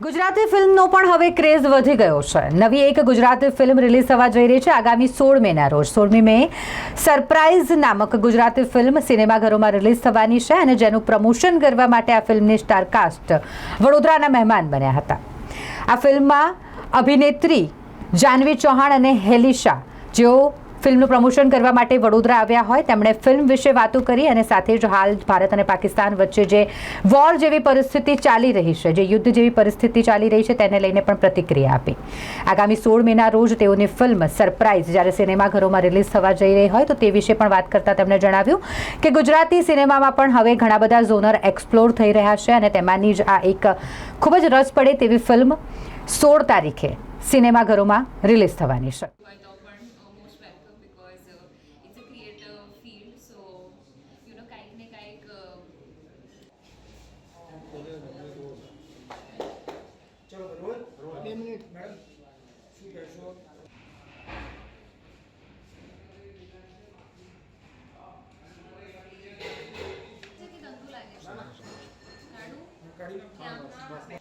ગુજરાતી ફિલ્મનો પણ હવે ક્રેઝ વધી ગયો છે. નવી એક ગુજરાતી ફિલ્મ રિલીઝ થવા જઈ રહી છે આગામી સોળ મેના રોજ. સોળમી મે સરપ્રાઇઝ નામક ગુજરાતી ફિલ્મ સિનેમાઘરોમાં રિલીઝ થવાની છે અને જેનું પ્રમોશન કરવા માટે આ ફિલ્મની સ્ટારકાસ્ટ વડોદરાના મહેમાન બન્યા હતા. આ ફિલ્મમાં અભિનેત્રી જાનવી ચૌહાણ અને હેલિશા જેઓ ફિલ્મનું પ્રમોશન કરવા માટે વડોદરા આવ્યા હોય, તેમણે ફિલ્મ વિશે વાતો કરી અને સાથે જ હાલ ભારત અને પાકિસ્તાન વચ્ચે જે વોર જેવી પરિસ્થિતિ ચાલી રહી છે, જે યુદ્ધ જેવી પરિસ્થિતિ ચાલી રહી છે, તેને લઈને પણ પ્રતિક્રિયા આપી. આગામી સોળ મેના રોજ તેઓની ફિલ્મ સરપ્રાઇઝ જ્યારે સિનેમાઘરોમાં રિલીઝ થવા જઈ રહી હોય, તો તે વિશે પણ વાત કરતા તેમણે જણાવ્યું કે ગુજરાતી સિનેમામાં પણ હવે ઘણા બધા ઝોનર એક્સપ્લોર થઈ રહ્યા છે અને તેમાંની જ આ એક ખૂબ જ રસ પડે તેવી ફિલ્મ સોળ તારીખે સિનેમાઘરોમાં રિલીઝ થવાની છે. गाडी नाही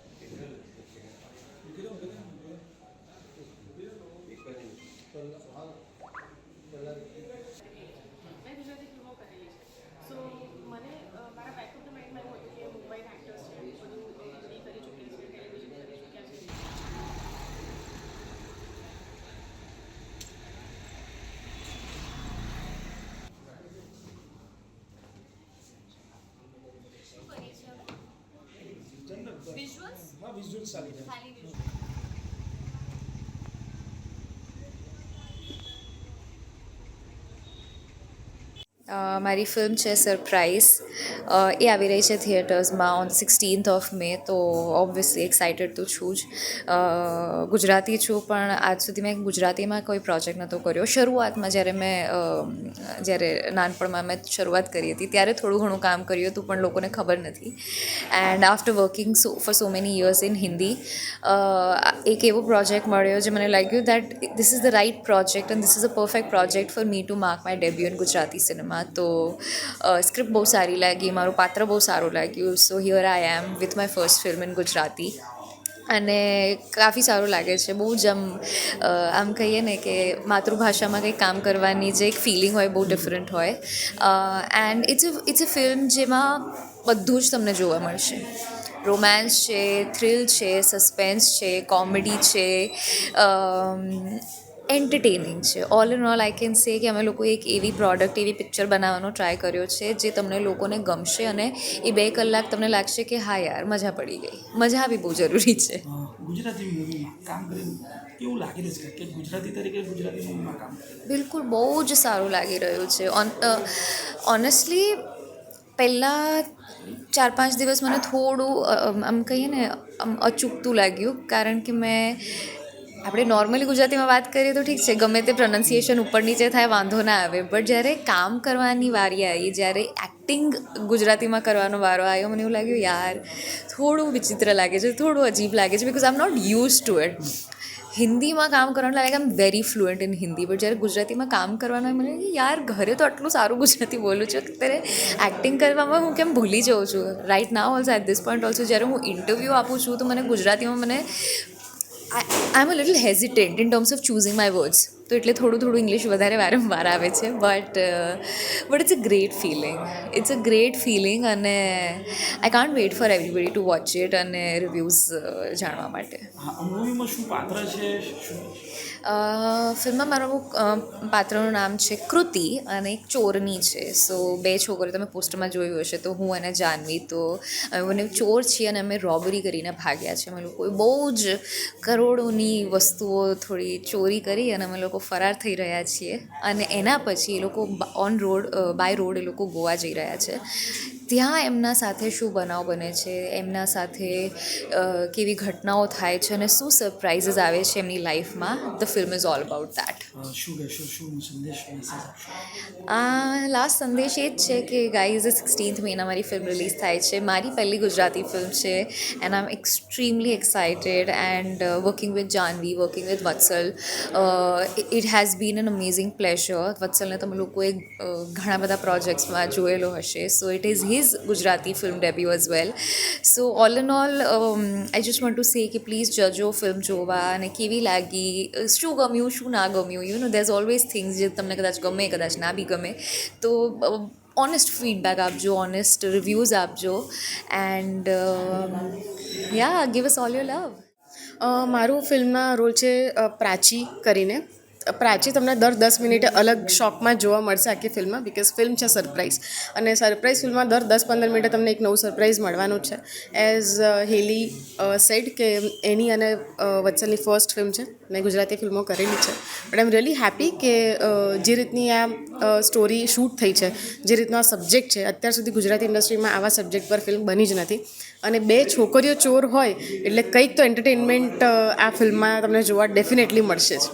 visuals હા વિઝ્યુઅલ સારી છે ખાલી visuals. અ, મારી ફિલ્મ છે સરપ્રાઇઝ એ આવી રહી છે થિયેટર્સમાં ઓન સિક્સટીન્થ ઓફ મે તો ઓબ્વિયસલી એક્સાઇટેડ તો છું જ. ગુજરાતી છું, પણ આજ સુધી મેં ગુજરાતીમાં કોઈ પ્રોજેક્ટ નહોતો કર્યો. શરૂઆતમાં જ્યારે મેં જ્યારે નાનપણમાં મેં શરૂઆત કરી હતી, ત્યારે થોડું ઘણું કામ કર્યું હતું, પણ લોકોને ખબર નથી. And after working so for so many years in Hindi એક એવો પ્રોજેક્ટ મળ્યો જે મને લાગ્યું that this is the right project and this is a perfect project for me to mark my debut in Gujarati cinema તો script બહુ સારી લાગી, મારું પાત્ર બહુ સારું લાગ્યું. So here I am with my first film in Gujarati અને કાફી સારું લાગે છે. બહુ જ આમ આમ કહીએ ને કે માતૃભાષામાં કંઈક કામ કરવાની જે એક ફિલિંગ હોય, બહુ ડિફરન્ટ હોય. And it's a it's a film જેમાં બધું જ તમને જોવા મળશે. રોમાન્સ છે થ્રિલ છે સસ્પેન્સ છે કોમેડી છે એન્ટરટેનિંગ છે. All in all I can say કે અમે લોકો એક એવી પ્રોડક્ટ એવી પિક્ચર બનાવવાનો ટ્રાય કર્યો છે જે તમને લોકોને ગમશે અને એ બે કલાક તમને લાગશે કે હા યાર મજા પડી ગઈ. મજા આવી બહુ જરૂરી છે. ગુજરાતી મૂવીમાં કામ કરીને કેવું લાગી રહ્યું છે? કે ગુજરાતી તરીકે ગુજરાતી મૂવીમાં કામ બિલકુલ બહુ જ સારું લાગી રહ્યું છે. ઓન ઓનેસ્ટલી પહેલાં ચાર પાંચ દિવસ મને થોડું આમ કહીએ ને આમ અચૂકતું લાગ્યું. કારણ કે મેં આપણે નોર્મલી ગુજરાતીમાં વાત કરીએ તો ઠીક છે, ગમે તે પ્રોનન્સિએશન ઉપર નીચે થાય, વાંધો ના આવે. બટ જ્યારે કામ કરવાની વારી આવી, જ્યારે એક્ટિંગ ગુજરાતીમાં કરવાનો વારો આવ્યો, મને એવું લાગ્યું, યાર, થોડું વિચિત્ર લાગે છે, થોડું અજીબ લાગે છે because I am not use to it હિન્દીમાં કામ કરવાનું લાગે આમ very fluent in Hindi but જ્યારે ગુજરાતીમાં કામ કરવાનું મને યાર, ઘરે તો આટલું સારું ગુજરાતી બોલું છું ત્યારે એક્ટિંગ કરવામાં હું કેમ ભૂલી જાઉં છું? Right now also at this point also જ્યારે હું ઇન્ટરવ્યૂ આપું છું, તો મને ગુજરાતીમાં મને I, I'm a little hesitant in terms of choosing my words. તો એટલે થોડું થોડું ઇંગ્લિશ વધારે વારંવાર આવે છે. But but it's a great feeling it's a great feeling અને I can't wait for everybody to watch it અને રિવ્યૂઝ જાણવા માટે. હા મૂવીમાં પાત્ર છે? ફિલ્મમાં મારું પાત્રનું નામ છે કૃતિ અને એક ચોરની છે. સો બે છોકરીઓ તમે પોસ્ટરમાં જોયું હશે તો હું અને જાનવી તો અમે ચોર છીએ અને અમે રોબરી કરીને ભાગ્યા છે. અમે લોકોએ બહુ જ કરોડોની વસ્તુઓ થોડી ચોરી કરી અને અમે લોકો ફરાર થઈ રહ્યા છીએ અને એના પછી એ લોકો ઓન રોડ બાય રોડ એ લોકો ગોવા જઈ રહ્યા છે. ત્યાં એમના સાથે શું બનાવ બને છે? એમના સાથે કેવી ઘટનાઓ થાય છે અને શું સરપ્રાઇઝીસ આવે છે એમની લાઈફમાં the film is all about that આ લાસ્ટ સંદેશ એ જ છે કે ગાઈઝ સિક્સટીન્થ મેના મારી ફિલ્મ રિલીઝ થાય છે. મારી પહેલી ગુજરાતી ફિલ્મ છે and I am extremely excited and working with Janvi working with Vatsal it has been an amazing pleasure વત્સલને તમે લોકોએ ઘણા બધા પ્રોજેક્ટ્સમાં જોયેલો હશે. So it is his his Gujarati film debut as well. So all in all, um, I just want to say please જજો film જોવા અને કેવી લાગી શું ગમ્યું શું ના ગમ્યું you know these always things જે તમને કદાચ ગમે કદાચ ના બી ગમે તો ઓનેસ્ટ ફીડબેક આપજો ઓનેસ્ટ રિવ્યૂઝ આપજો and yeah give us all your love મારું ફિલ્મમાં રોલ છે પ્રાચી કરીને પ્રાચી તમને દર દસ મિનિટે અલગ શોકમાં જોવા મળશે આખી ફિલ્મમાં બિકોઝ ફિલ્મ છે સરપ્રાઇઝ અને સરપ્રાઇઝ ફિલ્મમાં દર દસ પંદર મિનિટે તમને એક નવું સરપ્રાઇઝ મળવાનું છે. એઝ હેલી સેડ કે એની અને વત્સલની ફર્સ્ટ ફિલ્મ છે. મેં ગુજરાતી ફિલ્મો કરેલી છે. But I am really happy કે જે રીતની આ સ્ટોરી શૂટ થઈ છે, જે રીતનો આ સબ્જેક્ટ છે, અત્યાર સુધી ગુજરાતી ઇન્ડસ્ટ્રીમાં આવા સબ્જેક્ટ પર ફિલ્મ બની જ નથી. અને બે છોકરીઓ ચોર હોય એટલે કંઈક તો એન્ટરટેનમેન્ટ આ ફિલ્મમાં તમને જોવા ડેફિનેટલી મળશે જ.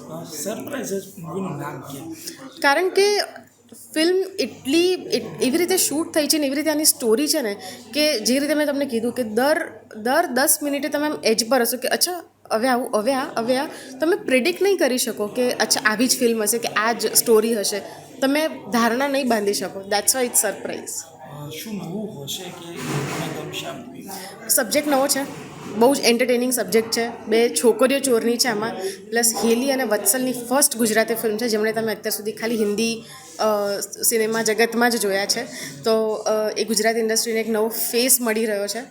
કારણ કે ફિલ્મ એટલી એવી રીતે શૂટ થઈ છે ને એવી રીતે આની સ્ટોરી છે ને કે જે રીતે મેં તમને કીધું કે દર દર દસ મિનિટે તમે આમ એજ પર હશો કે અચ્છા હવે આવું હવે આ હવે આ. તમે પ્રિડિક્ટ નહીં કરી શકો કે અચ્છા આવી જ ફિલ્મ હશે કે આ જ સ્ટોરી હશે. તમે ધારણા નહીં બાંધી શકો. દેટ્સ વાય ઇટ સરપ્રાઈઝ શું નવું હશે કે ગમશે સબ્જેક્ટ નવો છે. બહુ જ એન્ટરટેનિંગ સબ્જેક્ટ છે. બે છોકરીઓ ચોરની છે આમાં. પ્લસ હેલી અને વત્સલની ફર્સ્ટ ગુજરાતી ફિલ્મ છે, જેમણે તમે અત્યાર સુધી ખાલી હિન્દી સિનેમા જગતમાં જ જોયા છે. તો એ ગુજરાતી ઇન્ડસ્ટ્રીને એક નવો ફેસ મળી રહ્યો છે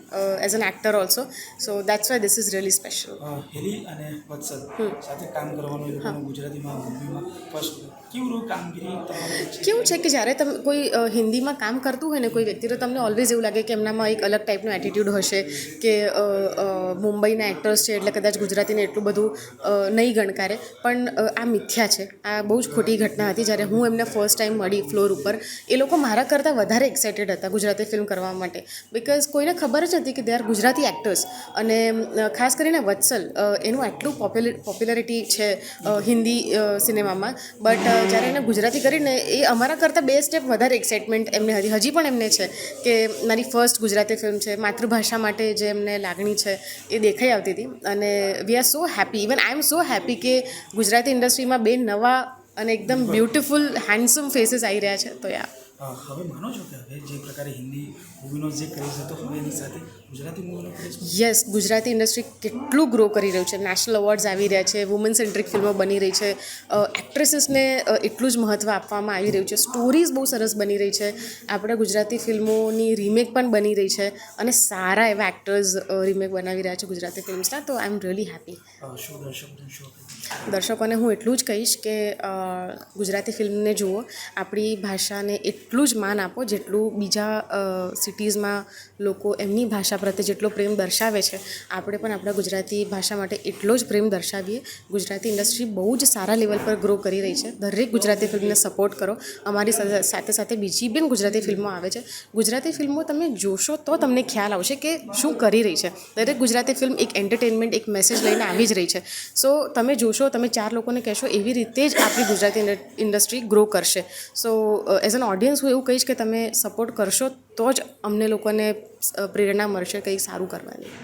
as an actor also so that's why this is really special Harry અને વત્સલ સાથે કામ કરવાનું ગુજરાતીમાં કેવું કામગીરી કેવું છે કે જ્યારે તમે કોઈ હિન્દીમાં કામ કરતું હોય ને કોઈ વ્યક્તિ તો તમને ઓલવેઝ એવું લાગે કે એમનામાં એક અલગ ટાઈપનો એટીટ્યૂડ હશે કે મુંબઈના એક્ટર્સ છે એટલે કદાચ ગુજરાતીને એટલું બધું નહીં ગણકારે. પણ આ મિથ્યા છે. આ બહુ જ ખોટી ઘટના હતી. જ્યારે હું એમને ફર્સ્ટ ટાઈમ મળી ફ્લોર ઉપર, એ લોકો મારા કરતાં વધારે એક્સાઇટેડ હતા ગુજરાતી ફિલ્મ કરવા માટે. બિકોઝ કોઈને ખબર જ હતી કે દે આર ગુજરાતી એક્ટર્સ અને ખાસ કરીને વત્સલ એનું આટલું પોપ્યુલર પોપ્યુલરિટી છે હિન્દી સિનેમામાં. બટ જ્યારે એને ગુજરાતી કરીને એ અમારા કરતાં બે સ્ટેપ વધારે એક્સાઇટમેન્ટ એમને હતી. હજી પણ એમને છે કે મારી ફર્સ્ટ ગુજરાતી ફિલ્મ છે, માતૃભાષા માટે જે એમને લાગણી છે, એ દેખાઈ આવતી હતી. અને we are so happy even I am so happy કે ગુજરાતી ઇન્ડસ્ટ્રીમાં બે નવા અને એકદમ બ્યુટિફુલ હેન્ડસમ ફેસીસ આવી રહ્યા છે. તો યા. હવે માનો છો કે હવે જે પ્રકારે હિન્દી મૂવીનો જે ક્રેઝ હતો હવે એની સાથે ગુજરાતી મૂવીનો ક્રેઝ યસ ગુજરાતી ઇન્ડસ્ટ્રી કેટલું ગ્રો કરી રહ્યું છે. નેશનલ અવોર્ડ્સ આવી રહ્યા છે. વુમન સેન્ટ્રિક ફિલ્મો બની રહી છે. એક્ટ્રેસીસને એટલું જ મહત્ત્વ આપવામાં આવી રહ્યું છે. સ્ટોરીઝ બહુ સરસ બની રહી છે. આપણે ગુજરાતી ફિલ્મોની રીમેક પણ બની રહી છે. અને સારા એવા એક્ટર્સ રીમેક બનાવી રહ્યા છે ગુજરાતી ફિલ્મ્સના તો આઈ એમ રિયલી હેપી શું દર્શક દર્શકોને હું એટલું જ કહીશ કે ગુજરાતી ફિલ્મને જુઓ. આપણી ભાષાને એટલું જ માન આપો જેટલું બીજા સિટીઝમાં લોકો એમની ભાષા પ્રત્યે જેટલો પ્રેમ દર્શાવે છે. આપણે પણ આપણા ગુજરાતી ભાષા માટે એટલો જ પ્રેમ દર્શાવીએ. ગુજરાતી ઇન્ડસ્ટ્રી બહુ જ સારા લેવલ પર ગ્રો કરી રહી છે. દરેક ગુજરાતી ફિલ્મને સપોર્ટ કરો. અમારી સાથે સાથે બીજી પણ ગુજરાતી ફિલ્મો આવે છે. ગુજરાતી ફિલ્મો તમે જોશો તો તમને ખ્યાલ આવશે કે શું કરી રહી છે. દરેક ગુજરાતી ફિલ્મ એક એન્ટરટેનમેન્ટ એક મેસેજ લઈને આવી જ રહી છે. સો તમે જોશો, તમે ચાર લોકોને કહેશો, એવી રીતે જ આપણી ગુજરાતી ઇન્ડસ્ટ્રી ગ્રો કરશે. સો એઝ એન ઓડિયન્સ હું એવું કહીશ કે તમે સપોર્ટ કરશો, તો જ અમને લોકોને પ્રેરણા મળશે કંઈક સારું કરવાની.